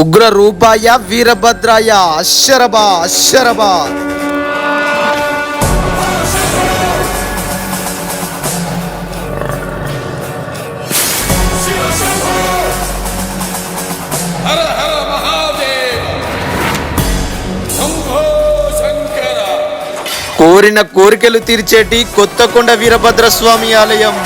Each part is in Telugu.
ఉగ్ర రూపాయ వీరభద్రాయ శంభో శంకర. కోరిన కోరికలు తీర్చేటి కొత్తకొండ వీరభద్ర స్వామి ఆలయం.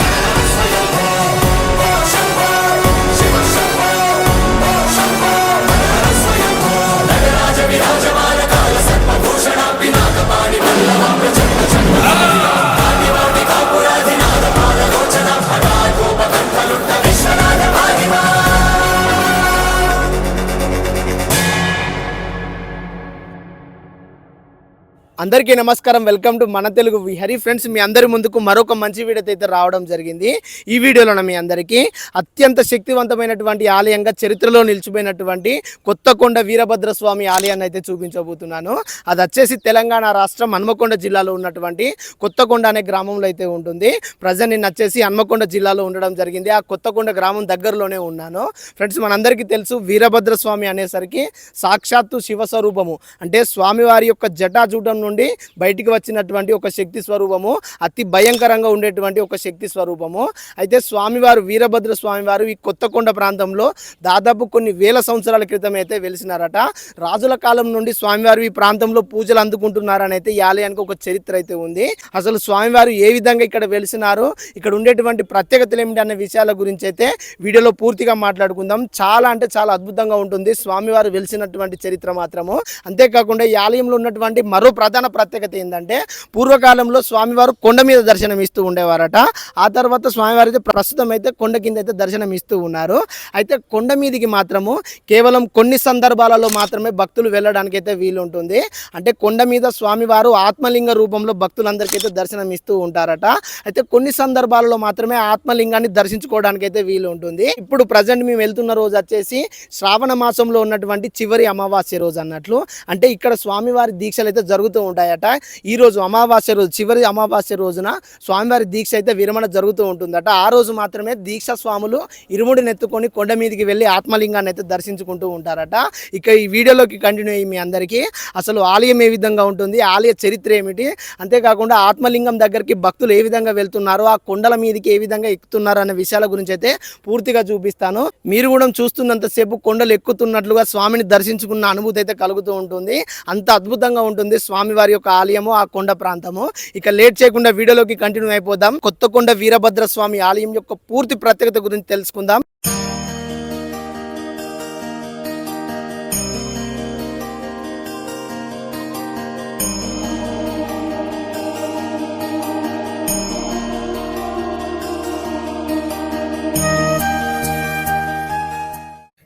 అందరికీ నమస్కారం. వెల్కమ్ టు మన తెలుగు విహరి ఫ్రెండ్స్ మీ అందరి ముందుకు మరొక మంచి వీడియో అయితే రావడం జరిగింది. ఈ వీడియోలో మీ అందరికీ అత్యంత శక్తివంతమైనటువంటి ఆలయంగా చరిత్రలో నిలిచిపోయినటువంటి కొత్తకొండ వీరభద్ర స్వామి ఆలయాన్ని అయితే చూపించబోతున్నాను. అది వచ్చేసి తెలంగాణ రాష్ట్రం హన్మకొండ జిల్లాలో ఉన్నటువంటి కొత్తకొండ అనే గ్రామంలో అయితే ఉంటుంది. ప్రజెంట్ నేను వచ్చేసి హన్మకొండ జిల్లాలో ఉండడం జరిగింది. ఆ కొత్తకొండ గ్రామం దగ్గరలోనే ఉన్నాను. ఫ్రెండ్స్ మనందరికీ తెలుసు వీరభద్ర స్వామి అనేసరికి సాక్షాత్తు శివస్వరూపము. అంటే స్వామివారి యొక్క జటాజూటం నుండి బయటికి వచ్చినటువంటి ఒక శక్తి స్వరూపము అతి భయంకరంగా ఉండేటువంటి ఒక శక్తి స్వరూపము. అయితే స్వామివారు వీరభద్ర స్వామివారు ఈ కొత్తకొండ ప్రాంతంలో దాదాపు కొన్ని వేల సంవత్సరాల క్రితం అయితే వెలిసినారట. రాజుల కాలం నుండి స్వామివారు ఈ ప్రాంతంలో పూజలు అందుకుంటున్నారని అయితే ఈ ఆలయానికి ఒక చరిత్ర అయితే ఉంది. అసలు స్వామివారు ఏ విధంగా ఇక్కడ వెలిసినారు ఇక్కడ ఉండేటువంటి ప్రత్యేకతలు ఏమిటి అనే విషయాల గురించి అయితే వీడియోలో పూర్తిగా మాట్లాడుకుందాం. చాలా అంటే చాలా అద్భుతంగా ఉంటుంది. స్వామివారు వెలిసినటువంటి చరిత్ర మాత్రము. అంతేకాకుండా ఈ ఆలయంలో ఉన్నటువంటి మరో ప్రధాన ప్రత్యేకత ఏంటంటే పూర్వకాలంలో స్వామివారు కొండ మీద దర్శనం ఇస్తూ ఉండేవారట. ఆ తర్వాత స్వామివారు అయితే ప్రస్తుతం అయితే కొండ కింద అయితే దర్శనం ఇస్తూ ఉన్నారు. అయితే కొండ మీదికి మాత్రము కేవలం కొన్ని సందర్భాలలో మాత్రమే భక్తులు వెళ్ళడానికి అయితే వీలు ఉంటుంది అంటే కొండ మీద స్వామివారు ఆత్మలింగ రూపంలో భక్తులందరికీ అయితే దర్శనం ఇస్తూ ఉంటారట. అయితే కొన్ని సందర్భాలలో మాత్రమే ఆత్మలింగాన్ని దర్శించుకోవడానికి అయితే వీలు ఉంటుంది ఇప్పుడు ప్రజెంట్ మేము వెళ్తున్న రోజు వచ్చేసి శ్రావణ మాసంలో ఉన్నటువంటి చివరి అమావాస్య రోజు అన్నట్లు. అంటే ఇక్కడ స్వామివారి దీక్షలు అయితే జరుగుతూ ఉంటాయట. ఈ రోజు అమావాస్య రోజు చివరి అమావాస్య రోజున స్వామివారి దీక్ష అయితే విరమణ జరుగుతూ ఉంటుందట. ఆ రోజు మాత్రమే దీక్ష స్వాములు ఇరుముడిని ఎత్తుకొని కొండ మీదకి వెళ్ళి ఆత్మలింగాన్ని అయితే దర్శించుకుంటూ ఉంటారట. ఇక ఈ వీడియోలోకి కంటిన్యూ అయ్యి మీ అందరికీ. అసలు ఆలయం ఏ విధంగా ఉంటుంది? ఆలయ చరిత్ర ఏమిటి? అంతేకాకుండా ఆత్మలింగం దగ్గరికి భక్తులు ఏ విధంగా వెళ్తున్నారు? ఆ కొండల మీదకి ఏ విధంగా ఎక్కుతున్నారు అనే విషయాల గురించి అయితే పూర్తిగా చూపిస్తాను. మీరు కూడా చూస్తున్నంతసేపు కొండలు ఎక్కుతున్నట్లుగా స్వామిని దర్శించుకున్న అనుభూతి అయితే కలుగుతూ ఉంటుంది. అంత అద్భుతంగా ఉంటుంది స్వామి స్వామివారి యొక్క ఆలయము ఆ కొండ ప్రాంతము. ఇక లేట్ చేయకుండా వీడియోలోకి కంటిన్యూ అయిపోదాం. కొత్తకొండ వీరభద్ర స్వామి ఆలయం యొక్క పూర్తి ప్రత్యేకత గురించి తెలుసుకుందాం.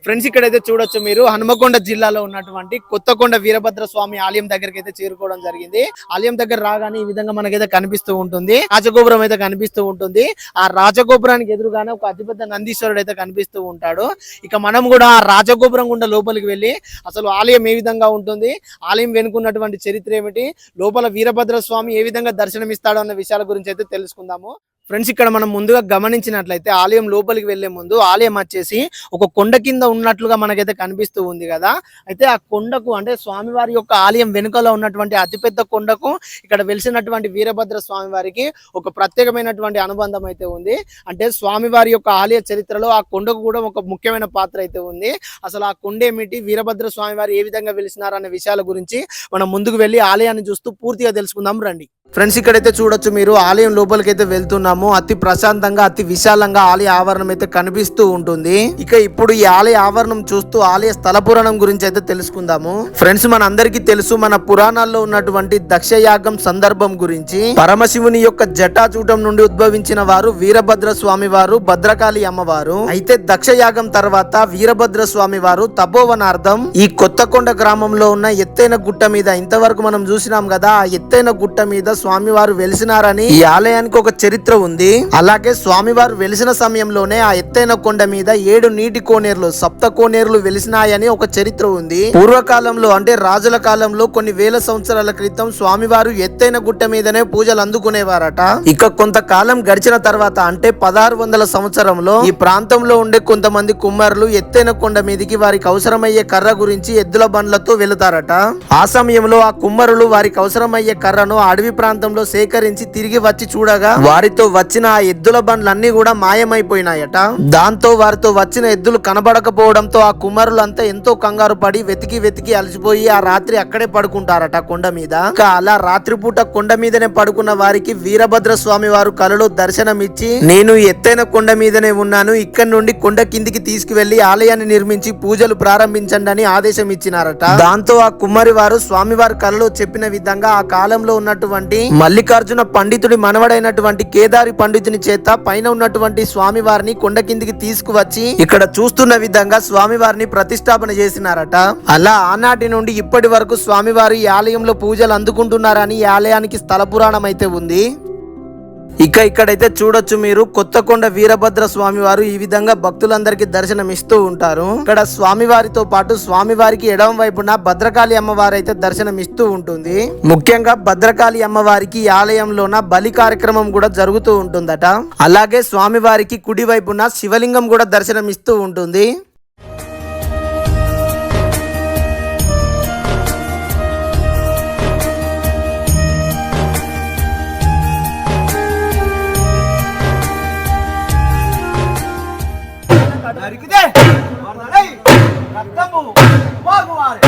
ఫ్రెండ్స్ ఇక్కడైతే చూడొచ్చు మీరు. హనుమకొండ జిల్లాలో ఉన్నటువంటి కొత్తకొండ వీరభద్ర స్వామి ఆలయం దగ్గరికి అయితే చేరుకోవడం జరిగింది. ఆలయం దగ్గర రాగానే ఈ విధంగా మనకైతే కనిపిస్తూ ఉంటుంది. రాజగోపురం అయితే కనిపిస్తూ ఉంటుంది. ఆ రాజగోపురానికి ఎదురుగానే ఒక అతిపెద్ద నందీశ్వరుడు అయితే కనిపిస్తూ ఉంటాడు. ఇక మనం కూడా ఆ రాజగోపురం గుండా లోపలికి వెళ్ళి అసలు ఆలయం ఏ విధంగా ఉంటుంది ఆలయం వెనుకున్నటువంటి చరిత్ర ఏమిటి లోపల వీరభద్ర స్వామి ఏ విధంగా దర్శనమిస్తాడో అన్న విషయాల గురించి అయితే తెలుసుకుందాము. ఫ్రెండ్స్ ఇక్కడ మనం ముందుగా గమనించినట్లయితే ఆలయం లోపలికి వెళ్ళే ముందు ఆలయం వచ్చేసి ఒక కొండ కింద ఉన్నట్లుగా మనకైతే కనిపిస్తూ ఉంది కదా. అయితే ఆ కొండకు అంటే స్వామివారి యొక్క ఆలయం వెనుకలో ఉన్నటువంటి అతిపెద్ద కొండకు ఇక్కడ వెలిసినటువంటి వీరభద్ర స్వామి వారికి ఒక ప్రత్యేకమైనటువంటి అనుబంధం అయితే ఉంది. అంటే స్వామివారి యొక్క ఆలయ చరిత్రలో ఆ కొండకు కూడా ఒక ముఖ్యమైన పాత్ర అయితే ఉంది. అసలు ఆ కొండ ఏమిటి వీరభద్ర స్వామివారు ఏ విధంగా వెలిసినారు అనే విషయాల గురించి మనం ముందుకు వెళ్ళి ఆలయాన్ని చూస్తూ పూర్తిగా తెలుసుకుందాం. రండి. ఫ్రెండ్స్ ఇక్కడైతే చూడొచ్చు మీరు ఆలయం లోపలికి అయితే వెళ్తున్నాము. అతి ప్రశాంతంగా అతి విశాలంగా ఆలయ ఆవరణం అయితే కనిపిస్తూ ఉంటుంది. ఇక ఇప్పుడు ఈ ఆలయ ఆవరణం చూస్తూ ఆలయ స్థల పురాణం గురించి అయితే తెలుసుకుందాము. ఫ్రెండ్స్ మన అందరికీ తెలుసు మన పురాణాల్లో ఉన్నటువంటి దక్షయాగం సందర్భం గురించి. పరమశివుని యొక్క జటాచూటం నుండి ఉద్భవించిన వారు వీరభద్ర స్వామి వారు భద్రకాళి అమ్మవారు. అయితే దక్షయాగం తర్వాత వీరభద్ర స్వామి వారు తపోవనార్థం. ఈ కొత్తకొండ గ్రామంలో ఉన్న ఎత్తైన గుట్ట మీద ఇంతవరకు మనం చూసినాం కదా ఆ ఎత్తైన గుట్ట మీద స్వామివారు వెలిసినారని ఈ ఆలయానికి ఒక చరిత్ర ఉంది. అలాగే స్వామివారు వెలిసిన సమయంలోనే ఆ ఎత్తైన కొండ మీద ఏడు నీటి కోనేరులు సప్త కోనేరులు వెలిసినాయని ఒక చరిత్ర ఉంది. పూర్వకాలంలో అంటే రాజుల కాలంలో కొన్ని వేల సంవత్సరాల క్రితం స్వామివారు ఎత్తైన గుట్ట మీదనే పూజలు అందుకునేవారట. ఇక కొంతకాలం గడిచిన తర్వాత అంటే పదహారు వందల సంవత్సరంలో ఈ ప్రాంతంలో ఉండే కొంతమంది కుమ్మరులు ఎత్తైన కొండ మీదికి వారికి అవసరమయ్యే కర్ర గురించి ఎద్దుల బండ్లతో వెళుతారట. ఆ సమయంలో ఆ కుమ్మరులు వారికి అవసరమయ్యే కర్రను అడవి ప్రాంతంలో సేకరించి తిరిగి వచ్చి చూడగా వారితో వచ్చిన ఆ ఎద్దుల బండ్లన్నీ కూడా మాయమైపోయినాయట. దాంతో వారితో వచ్చిన ఎద్దులు కనబడకపోవడంతో ఆ కుమ్మరులంతా ఎంతో కంగారు పడి వెతికి వెతికి అలసిపోయి ఆ రాత్రి అక్కడే పడుకుంటారట కొండ మీద. అలా రాత్రిపూట కొండ మీదనే పడుకున్న వారికి వీరభద్ర స్వామి వారు కలలో దర్శనమిచ్చి నేను ఎత్తైన కొండ మీదనే ఉన్నాను ఇక్కడ నుండి కొండ కిందికి తీసుకువెళ్ళి ఆలయాన్ని నిర్మించి పూజలు ప్రారంభించండి అని ఆదేశం ఇచ్చినారట దాంతో ఆ కుమ్మరి వారు స్వామివారి కలలో చెప్పిన విధంగా ఆ కాలంలో ఉన్నటువంటి మల్లికార్జున పండితుడి మనవడైనటువంటి కేదారి పండితుని చేత పైన ఉన్నటువంటి స్వామివారిని కొండ కిందికి తీసుకువచ్చి ఇక్కడ చూస్తున్న విధంగా స్వామివారిని ప్రతిష్టాపన చేసినారట. అలా ఆనాటి నుండి ఇప్పటి వరకు స్వామివారు ఈ ఆలయంలో పూజలు అందుకుంటున్నారని ఈ ఆలయానికి స్థల పురాణం అయితే ఉంది. ఇక ఇక్కడైతే చూడొచ్చు మీరు కొత్తకొండ వీరభద్ర స్వామి వారు ఈ విధంగా భక్తులందరికీ దర్శనం ఇస్తూ ఉంటారు. ఇక్కడ స్వామివారితో పాటు స్వామివారికి ఎడమ వైపున భద్రకాళి అమ్మవారు అయితే దర్శనం ఇస్తూ ఉంటుంది. ముఖ్యంగా భద్రకాళి అమ్మవారికి ఈ ఆలయంలోన బలి కార్యక్రమం కూడా జరుగుతూ ఉంటుందట. అలాగే స్వామివారికి కుడి వైపున శివలింగం కూడా దర్శనం ఇస్తూ ఉంటుంది. నరికితే రక్తము వాగువారే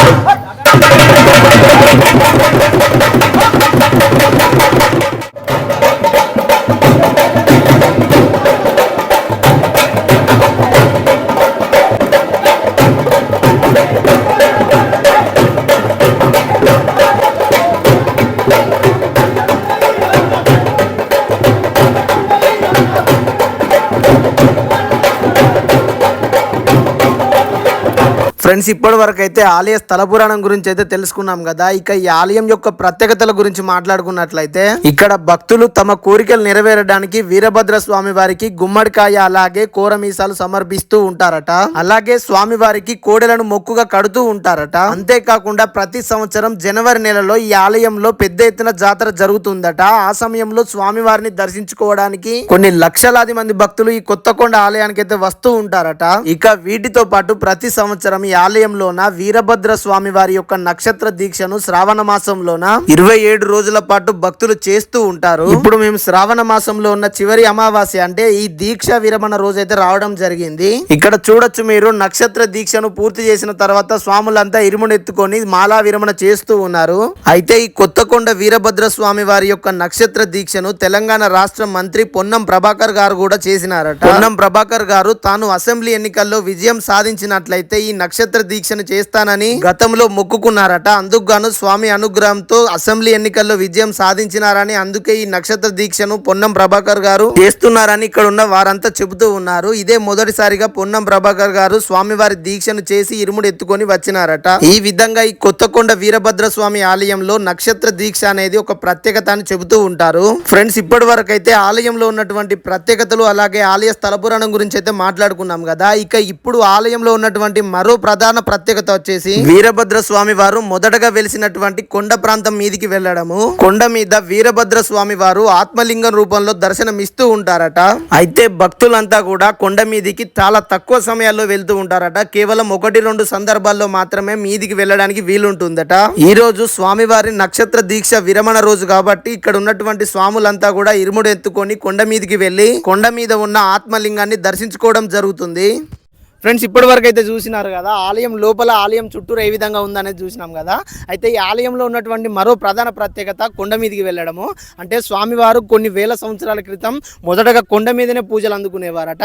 ఫ్రెండ్స్ ఇప్పటి వరకు అయితే ఆలయ స్థల పురాణం గురించి అయితే తెలుసుకున్నాం కదా. ఇక ఈ ఆలయం యొక్క ప్రత్యేకతల గురించి మాట్లాడుకున్నట్లయితే ఇక్కడ భక్తులు తమ కోరికలు నెరవేరడానికి వీరభద్ర స్వామి వారికి గుమ్మడికాయ అలాగే కూరమీసాలు సమర్పిస్తూ ఉంటారట. అలాగే స్వామి వారికి కోడెలను మొక్కుగా కడుతూ ఉంటారట. అంతేకాకుండా ప్రతి సంవత్సరం జనవరి నెలలో ఈ ఆలయంలో పెద్ద ఎత్తున జాతర జరుగుతుందట. ఆ సమయంలో స్వామి వారిని దర్శించుకోవడానికి కొన్ని లక్షలాది మంది భక్తులు ఈ కొత్తకొండ ఆలయానికి అయితే వస్తూ ఉంటారట. ఇక వీటితో పాటు ప్రతి సంవత్సరం ఈ ఆలయంలోన వీరభద్ర స్వామి వారి యొక్క నక్షత్ర దీక్షను శ్రావణ మాసంలోన ఇరవై ఏడు రోజుల పాటు భక్తులు చేస్తూ ఉంటారు. ఇప్పుడు మేము శ్రావణ మాసంలో ఉన్న చివరి అమావాస్య అంటే ఈ దీక్ష విరమణ రోజు అయితే రావడం జరిగింది. ఇక్కడ చూడొచ్చు మీరు నక్షత్ర దీక్షను పూర్తి చేసిన తర్వాత స్వాములంతా ఇరుమునెత్తుకొని మాలా విరమణ చేస్తూ ఉన్నారు. అయితే ఈ కొత్తకొండ వీరభద్ర స్వామి వారి యొక్క నక్షత్ర దీక్షను తెలంగాణ రాష్ట్ర మంత్రి పొన్నం ప్రభాకర్ గారు కూడా చేసినారట. పొన్నం ప్రభాకర్ గారు తాను అసెంబ్లీ ఎన్నికల్లో విజయం సాధించినట్లయితే ఈ నక్షత్ర దీక్షను చేస్తానని గతంలో మొక్కుకున్నారట. అందుకు గాను స్వామి అనుగ్రహంతో అసెంబ్లీ ఎన్నికల్లో విజయం సాధించినారని అందుకే ఈ నక్షత్ర దీక్షను పొన్నం ప్రభాకర్ గారు చేస్తున్నారని ఇక్కడ ఉన్న వారంతా చెబుతూ ఉన్నారు. ఇదే మొదటిసారిగా పొన్నం ప్రభాకర్ గారు స్వామివారి దీక్షను చేసి ఇరుముడు ఎత్తుకొని వచ్చినారట. ఈ విధంగా ఈ కొత్తకొండ వీరభద్ర స్వామి ఆలయంలో నక్షత్ర దీక్ష అనేది ఒక ప్రత్యేకత అని చెబుతూ ఉంటారు. ఫ్రెండ్స్ ఇప్పటి వరకు అయితే ఆలయంలో ఉన్నటువంటి ప్రత్యేకతలు అలాగే ఆలయ స్థల పురాణం గురించి అయితే మాట్లాడుకున్నాం కదా. ఇక ఇప్పుడు ఆలయంలో ఉన్నటువంటి మరో ప్రధాన ప్రత్యేకత వచ్చేసి వీరభద్ర స్వామి వారు మొదటగా వెలిసినటువంటి కొండ ప్రాంతం మీదికి వెళ్ళడము. కొండ మీద వీరభద్ర స్వామి వారు ఆత్మలింగం రూపంలో దర్శనం ఇస్తూ ఉంటారట. అయితే భక్తులంతా కూడా కొండ మీదికి చాలా తక్కువ సమయాల్లో వెళ్తూ ఉంటారట. కేవలం ఒకటి రెండు సందర్భాల్లో మాత్రమే మీదికి వెళ్ళడానికి వీలుంటుందట. ఈ రోజు స్వామివారి నక్షత్ర దీక్ష విరమణ రోజు కాబట్టి ఇక్కడ ఉన్నటువంటి స్వాములంతా కూడా ఇరుముడు ఎత్తుకొని కొండ మీదికి వెళ్ళి కొండ మీద ఉన్న ఆత్మలింగాన్ని దర్శించుకోవడం జరుగుతుంది. ఫ్రెండ్స్ ఇప్పటి వరకు అయితే చూసినారు కదా ఆలయం లోపల ఆలయం చుట్టూరు ఏ విధంగా ఉందనేది చూసినాం కదా. అయితే ఈ ఆలయంలో ఉన్నటువంటి మరో ప్రధాన ప్రత్యేకత కొండ మీదకి వెళ్ళడము. అంటే స్వామివారు కొన్ని వేల సంవత్సరాల క్రితం మొదటగా కొండ మీదనే పూజలు అందుకునేవారట.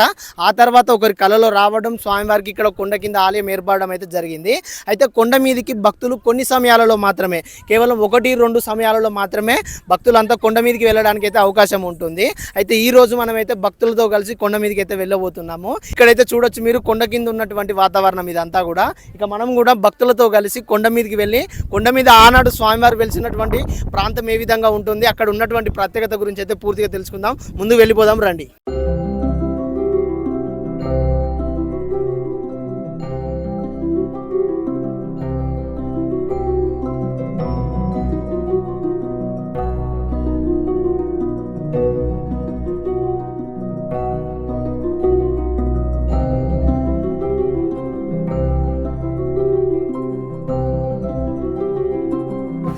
ఆ తర్వాత ఒకరి కలలో రావడం స్వామివారికి ఇక్కడ కొండ కింద ఆలయం ఏర్పడడం అయితే జరిగింది. అయితే కొండ మీదకి భక్తులు కొన్ని సమయాలలో మాత్రమే కేవలం ఒకటి రెండు సమయాలలో మాత్రమే భక్తులంతా కొండ మీదకి వెళ్ళడానికి అయితే అవకాశం ఉంటుంది. అయితే ఈ రోజు మనమైతే భక్తులతో కలిసి కొండ మీదకి అయితే వెళ్ళబోతున్నాము. ఇక్కడైతే చూడొచ్చు మీరు కొండ కింద ఉన్నటువంటి వాతావరణం ఇదంతా కూడా. ఇక మనం కూడా భక్తులతో కలిసి కొండ మీదకి వెళ్ళి కొండ మీద ఆనాడు స్వామివారు వెలిసినటువంటి ప్రాంతం ఏ విధంగా ఉంటుంది అక్కడ ఉన్నటువంటి ప్రత్యేకత గురించి అయితే పూర్తిగా తెలుసుకుందాం. ముందు వెళ్ళిపోదాం రండి.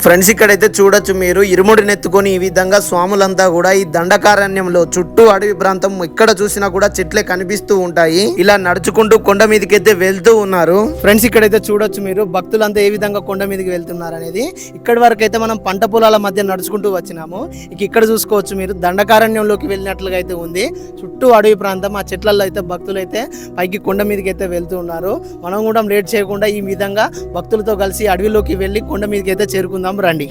ఫ్రెండ్స్ ఇక్కడైతే చూడొచ్చు మీరు. ఇరుముడిని ఎత్తుకొని ఈ విధంగా స్వాములంతా కూడా ఈ దండకారణ్యంలో చుట్టూ అడవి ప్రాంతం ఇక్కడ చూసినా కూడా చెట్లే కనిపిస్తూ ఉంటాయి. ఇలా నడుచుకుంటూ కొండ మీదకి అయితే వెళ్తూ ఉన్నారు. ఫ్రెండ్స్ ఇక్కడైతే చూడొచ్చు మీరు. భక్తులంతా ఏ విధంగా కొండ మీదకి వెళ్తున్నారు అనేది. ఇక్కడి వరకు అయితే మనం పంట పొలాల మధ్య నడుచుకుంటూ వచ్చినాము. ఇక ఇక్కడ చూసుకోవచ్చు మీరు. దండకారణ్యంలోకి వెళ్ళినట్లుగా అయితే ఉంది. చుట్టూ అడవి ప్రాంతం. ఆ చెట్లలో అయితే భక్తులు అయితే పైకి కొండ మీదకి అయితే వెళ్తూ ఉన్నారు. మనం కూడా లేట్ చేయకుండా ఈ విధంగా భక్తులతో కలిసి అడవిలోకి వెళ్ళి కొండ మీదకి అయితే చేరుకుందాం. రండి.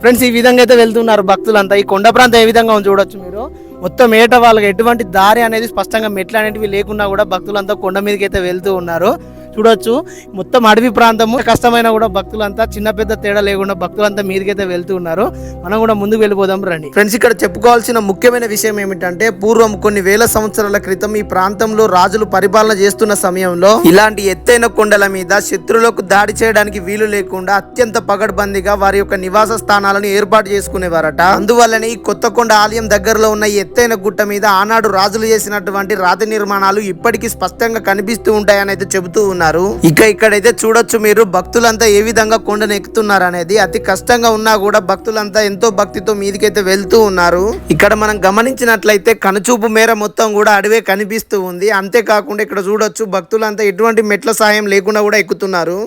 ఫ్రెండ్స్ ఈ విధంగా అయితే వెళ్తున్నారు భక్తులంతా. ఈ కొండ ప్రాంతం ఏ విధంగా చూడొచ్చు మీరు. మొత్తం ఏట వాళ్ళకి ఎటువంటి దారి అనేది స్పష్టంగా మెట్లు అనేటివి లేకున్నా కూడా భక్తులంతా కొండ మీదకి అయితే వెళ్తూ ఉన్నారు. చూడొచ్చు. మొత్తం అడవి ప్రాంతము కష్టమైన కూడా భక్తులంతా చిన్న పెద్ద తేడా లేకుండా భక్తులంతా మీదకైతే వెళ్తూ ఉన్నారు. మనం కూడా ముందుకు వెళ్ళిపోదాం రండి. ఫ్రెండ్స్ ఇక్కడ చెప్పుకోవాల్సిన ముఖ్యమైన విషయం ఏమిటంటే పూర్వం కొన్ని వేల సంవత్సరాల క్రితం ఈ ప్రాంతంలో రాజులు పరిపాలన చేస్తున్న సమయంలో ఇలాంటి ఎత్తైన కొండల మీద శత్రులకు దాడి చేయడానికి వీలు లేకుండా అత్యంత పగడ్బందీగా వారి యొక్క నివాస స్థానాలను ఏర్పాటు చేసుకునేవారట. అందువల్లనే ఈ కొత్త కొండ ఆలయం దగ్గరలో ఉన్న ఈ ఎత్తైన గుట్ట మీద ఆనాడు రాజులు చేసినటువంటి రాతి నిర్మాణాలు ఇప్పటికీ స్పష్టంగా కనిపిస్తూ ఉంటాయని అయితే చెబుతూ ఉన్నారు. ఇక ఇక్కడైతే చూడొచ్చు మీరు భక్తులంతా ఏ విధంగా కొండను ఎక్కుతున్నారు అనేది. అతి కష్టంగా ఉన్నా కూడా భక్తులంతా ఎంతో భక్తితో మీదికైతే వెళ్తూ ఉన్నారు. ఇక్కడ మనం గమనించినట్లయితే కనుచూపు మేర మొత్తం కూడా అడవే కనిపిస్తూ ఉంది. అంతేకాకుండా ఇక్కడ చూడొచ్చు భక్తులంతా ఎటువంటి మెట్ల సాయం లేకుండా కూడా ఎక్కుతున్నారు.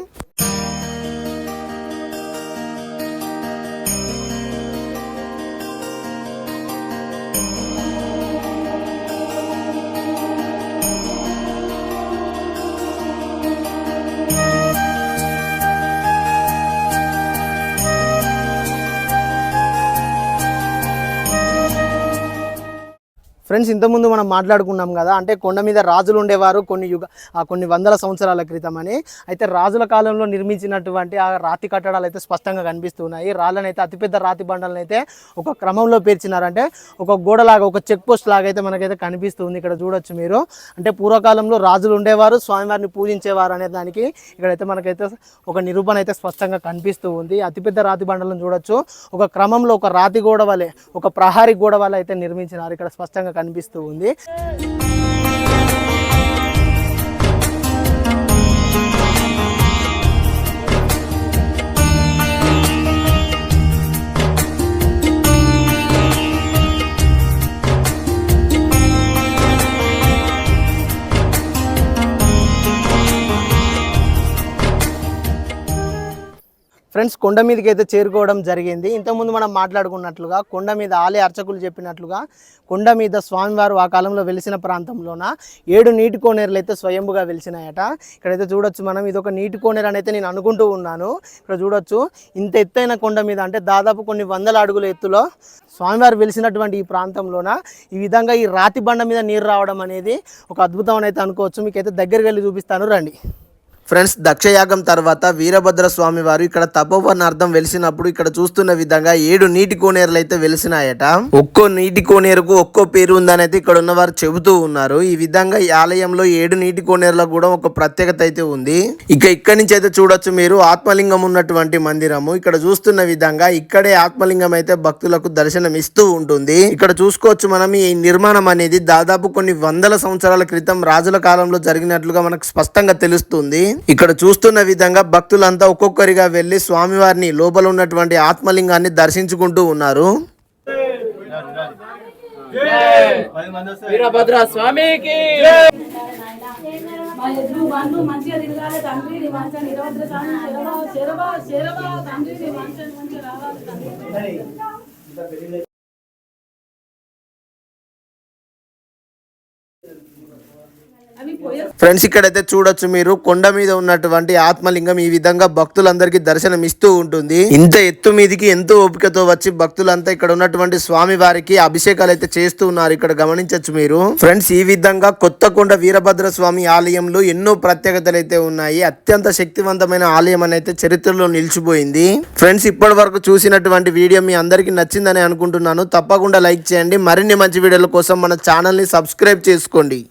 ఫ్రెండ్స్ ఇంతకుముందు మనం మాట్లాడుకున్నాం కదా అంటే కొండ మీద రాజులు ఉండేవారు కొన్ని యుగ కొన్ని వందల సంవత్సరాల క్రితం అని. అయితే రాజుల కాలంలో నిర్మించినటువంటి ఆ రాతి కట్టడాలు అయితే స్పష్టంగా కనిపిస్తున్నాయి. రాళ్ళనైతే అతిపెద్ద రాతి బండలను అయితే ఒక క్రమంలో పేర్చినారంటే ఒక గోడలాగా ఒక చెక్ పోస్ట్ లాగా అయితే మనకైతే కనిపిస్తుంది ఇక్కడ చూడొచ్చు మీరు. అంటే పూర్వకాలంలో రాజులు ఉండేవారు స్వామివారిని పూజించేవారు అనే దానికి ఇక్కడైతే మనకైతే ఒక నిరూపణ అయితే స్పష్టంగా కనిపిస్తూ ఉంది. అతిపెద్ద రాతి బండలను చూడొచ్చు. ఒక క్రమంలో ఒక రాతి గోడ వలె ఒక ప్రహారీ గోడ వలె అయితే నిర్మించినారు. ఇక్కడ స్పష్టంగా కనిపిస్తూ ఉంది. ఫ్రెండ్స్ కొండ మీదకి అయితే చేరుకోవడం జరిగింది. ఇంతకుముందు మనం మాట్లాడుకున్నట్లుగా కొండ మీద ఆలయ అర్చకులు చెప్పినట్లుగా కొండ మీద స్వామివారు ఆ కాలంలో వెలిసిన ప్రాంతంలోన ఏడు నీటి కోనేరులు అయితే స్వయంభుగా వెలిసినాయట. ఇక్కడైతే చూడొచ్చు మనం ఇది ఒక నీటి కోనేరు అయితే నేను అనుకుంటూ ఉన్నాను. ఇక్కడ చూడొచ్చు ఇంత ఎత్తైన కొండ మీద అంటే దాదాపు కొన్ని వందల అడుగుల ఎత్తులో స్వామివారు వెలిసినటువంటి ఈ ప్రాంతంలోన ఈ విధంగా ఈ రాతి బండ మీద నీరు రావడం అనేది ఒక అద్భుతం అని అయితే అనుకోవచ్చు. మీకైతే దగ్గరికి వెళ్ళి చూపిస్తాను రండి. ఫ్రెండ్స్ దక్షయాగం తర్వాత వీరభద్ర స్వామి వారు ఇక్కడ తపోవనార్థం వెలిసినప్పుడు ఇక్కడ చూస్తున్న విధంగా ఏడు నీటి కోనేరులు అయితే వెలిసినాయట. ఒక్కో నీటి కోనేరుకు ఒక్కో పేరు ఉందని అయితే ఇక్కడ ఉన్న వారు చెబుతూ ఉన్నారు. ఈ విధంగా ఈ ఆలయంలో ఏడు నీటి కోనేరులకు కూడా ఒక ప్రత్యేకత అయితే ఉంది. ఇక ఇక్కడి నుంచి అయితే చూడొచ్చు మీరు ఆత్మలింగం ఉన్నటువంటి మందిరము. ఇక్కడ చూస్తున్న విధంగా ఇక్కడే ఆత్మలింగం అయితే భక్తులకు దర్శనం ఇస్తూ ఉంటుంది. ఇక్కడ చూసుకోవచ్చు మనం ఈ నిర్మాణం అనేది దాదాపు కొన్ని వందల సంవత్సరాల క్రితం రాజుల కాలంలో జరిగినట్లుగా మనకు స్పష్టంగా తెలుస్తుంది. ఇక్కడ చూస్తున్న విధంగా భక్తులంతా ఒక్కొక్కరిగా వెళ్ళి స్వామివారిని లోపల ఉన్నటువంటి ఆత్మలింగాన్ని దర్శించుకుంటూ ఉన్నారు. వీరభద్ర స్వామికి. మా ఎదురు బంధు మంచిగా తిరగాలి తండ్రి నీ మంచిగా నిరవద్ర స్వామి శరవా శరవా శరవా తండ్రి నీ మంచిగా మంచిగా రావాలి తండ్రి ఫ్రెండ్స్ ఇక్కడైతే చూడొచ్చు మీరు కొండ మీద ఉన్నటువంటి ఆత్మలింగం ఈ విధంగా భక్తులందరికీ దర్శనం ఇస్తూ ఉంటుంది. ఇంత ఎత్తు మీదికి ఎంతో ఓపికతో వచ్చి భక్తులంతా ఇక్కడ ఉన్నటువంటి స్వామి వారికి అభిషేకాలు అయితే చేస్తూ ఉన్నారు. ఇక్కడ గమనించవచ్చు మీరు. ఫ్రెండ్స్ ఈ విధంగా కొత్తకొండ వీరభద్ర స్వామి ఆలయంలో ఎన్నో ప్రత్యేకతలు అయితే ఉన్నాయి. అత్యంత శక్తివంతమైన ఆలయం అని అయితే చరిత్రలో నిలిచిపోయింది. ఫ్రెండ్స్ ఇప్పటి వరకు చూసినటువంటి వీడియో మీ అందరికీ నచ్చిందని అనుకుంటున్నాను. తప్పకుండా లైక్ చేయండి. మరిన్ని మంచి వీడియోల కోసం మన ఛానల్ని సబ్స్క్రైబ్ చేసుకోండి.